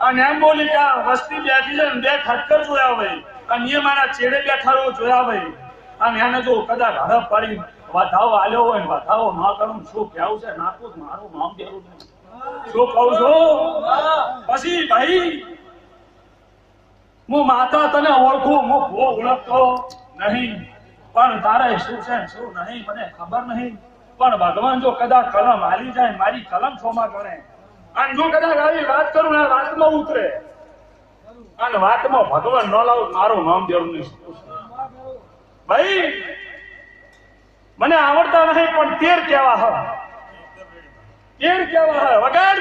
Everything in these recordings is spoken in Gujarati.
અને એમ બોલી કે આ વસ્તી બેઠી છે બે ખટકર જોયા હોય. અને એ મારા ચેડે બેઠા હોય, જોયા હોય. અને એને જો કદાચ હડપ પડી વધાવો આલ્યો હોય ને ના કરું શું કેવું છે? નાખું મારું નામ જરૂર નહીં. શું કહું છું? પછી ભાઈ, હું માતા તને ઓળખું, હું ભૂ ઓળખતો નહીં. પણ તારે શું છે શું નહીં, મને ખબર નહીં. પણ ભગવાન જો કદાચ કલમ હાલી જાય મારી કલમ છોમાં ગણે. અને જો કદાચ આવી વાત કરું ભગવાન ન લાવું મારું નામ દેવું નહીં ભાઈ, મને આવડતા નહીં પણ તેર કેવા હ તેર કેવા હ વગાડ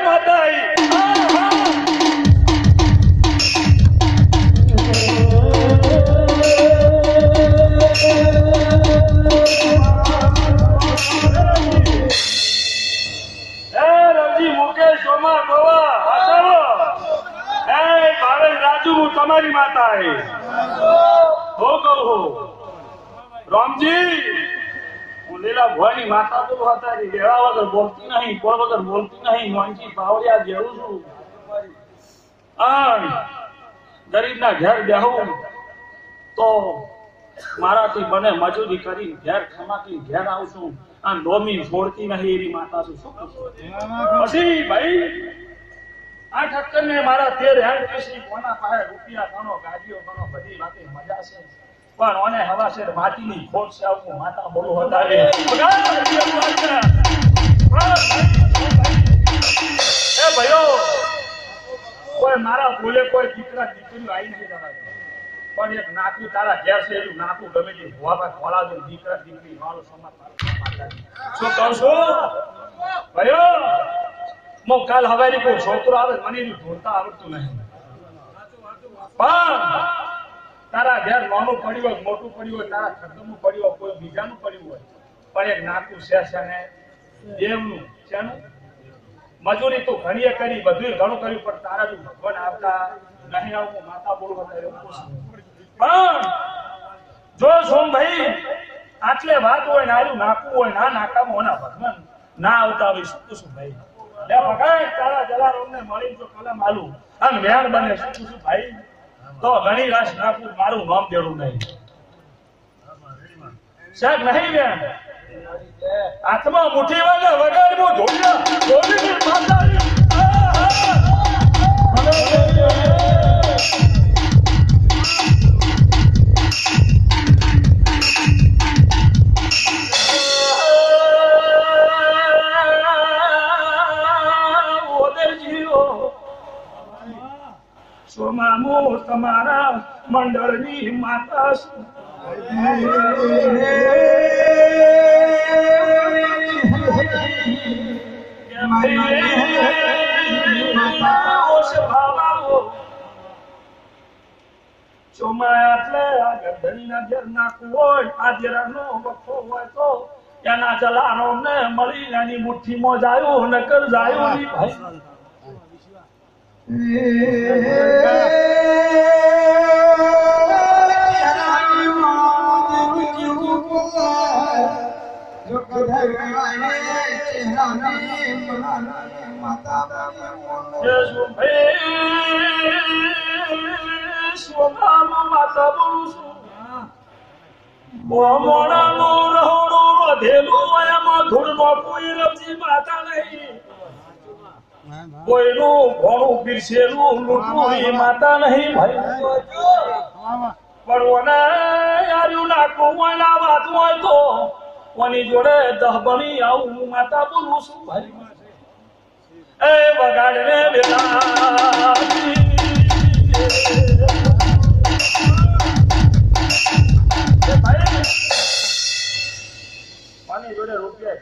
માતા હે હો કહું હો રામજી હું લીલા ભવાની માતા તો હતા વેળા વગર બોલતી નહીં કોઈ વગર બોલતી નહીં મોંચી પાવડિયા જેવું છું ગરીબના ઘેર બેહું તો મારાથી બને મજૂરી કરી ઘેર ખમાતી ઘેર આવું છું અને ડોમી છોડતી નહીં એવી માતા છું શું પછી ભાઈ આ ઠક્કર ને મારા તેર હેડ પછી કોના પાસે રૂપિયા ગણો ગાડીઓ ગણો બધી વાતે મજા છે. પણ ઓને હવા છે માટીની ખોટ છે, આવું માતા બોલું વધારે. એ ભયો, કોઈ મારા ભૂલે કોઈ દીકરા દીકરીઓ આવી નથી જવા પણ એક નાકું તારા ઘેર છે, એનું નાકું ગમે તે ભોવા ખોલા દે, દીકરા દીકરી મારો સમાજ શું કહું છું? ભાઈઓ મો કાલ હવારી કોઈ છોકરો આવે મને એનું ઢોલતા આવડતું નહીં. પણ તારા ઘેર નાનું પડ્યું હોય, મોટું પડ્યું હોય, તારા ખતમનું પડ્યું હોય, કોઈ બીજાનું પડ્યું હોય, પણ એક નાકું છે છે ને દેવનું. શેનું? મજૂરી તો ઘણીએ કરી બધું ઘણું કર્યું, પણ તારા જો ભગવાન આવતા નહીં આવું માતા બોલવા પણ જો સોમભાઈ, આટલે વાત હોય ને આરું નાખવું હોય, ના નાકામાં હોય, ના ભગવાન ના આવતા હોય, શું શું ભાઈ લે ભગાય, તારા બને ભાઈ. તો ઘણી રાશ મારું નામ દેવું નહીં. સાહેબ, નહીં વેણ હાથમાં મુઠ્ઠી વાગે વગાડવું ધોળિયા, ધોળીની માતાની સોમામો તમારા મંડળની માતા ચોમાયા એટલે આ ગરદનીના ઘેર નાખવું હોય આ નો વખો હોય તો એના જલાનો ને મળી એની મુઠ્ઠીમાં જાયું નકર જાયું યેસુ ભાઈ સોનાનું માતા બોલું છું મોમોણાનું રહોડું વધેલું એમાં ધૂળમાં કોઈ રમજી માતા નહીં કોઈનું ઘોડું પીરસેલું લૂંટવું એ માતા નહીં ભાઈ પણ ઓને યાર્યું નાખવું હોય વાત હોય તો. કોની જોડે દહબની આવું હું માતા બોલું છું ભાઈ. એ બગાડ રે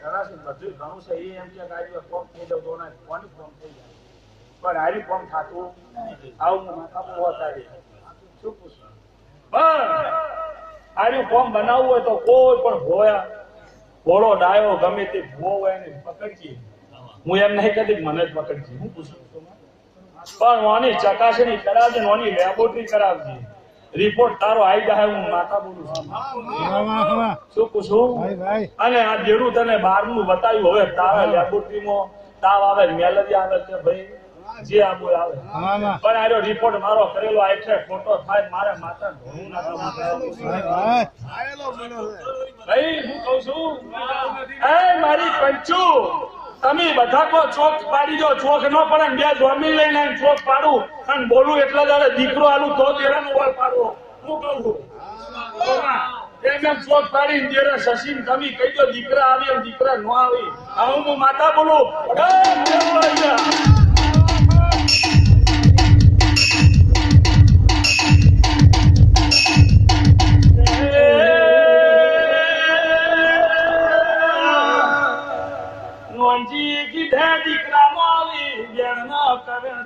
ઘણા બધું ઘણું છે. એ એમ કે ગાડીઓ ફોર્મ થઈ જાવ તો કોની ફોર્મ થઈ જાય? પણ હારી ફોર્મ થતું આવું હું હોતા રે શું પૂછું પણ હારી ફોર્મ બનાવવું હોય તો કોઈ પણ ભોયા ઘોડો ડાયો, ગમે તે ભૂવો હોય એને પકડજી. હું એમ નહીં કહેતી મને જ પકડજી. હું પૂછું? પણ ઓની ચકાસણી કરાવજે ઓની લેબોરેટરી કરાવજે. રિપોર્ટ તારો આવી જાય હું માથા બોલું શું પૂછું? અને આ જેડું તને બહારનું બતાવ્યું હવે તારા લેબોરેટરીમાં તાવ આવે મેલેરિયા આવે છે ભાઈ? જે આ બોલ આવે. પણ આનો રિપોર્ટ મારો કરેલો આ છે ફોટો થાય મારે માતા ના ભાઈ હું કહું છું એ મારી પંચુ તમે બધા કો ચોક પાડી દો. ચોક ન પડે ને બે જમીન લઈને ચોક પાડું. અને બોલું એટલા દાડે દીકરો આલું તો તેરાનો વળ પાડવો હું કહું છું. એમ એમ પાડીને તેરા શશીને કહી દીકરા આવી એમ દીકરા ન આવી. હું માતા બોલું.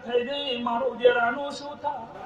થઈ ગઈ મારું દેરાનું શું થાય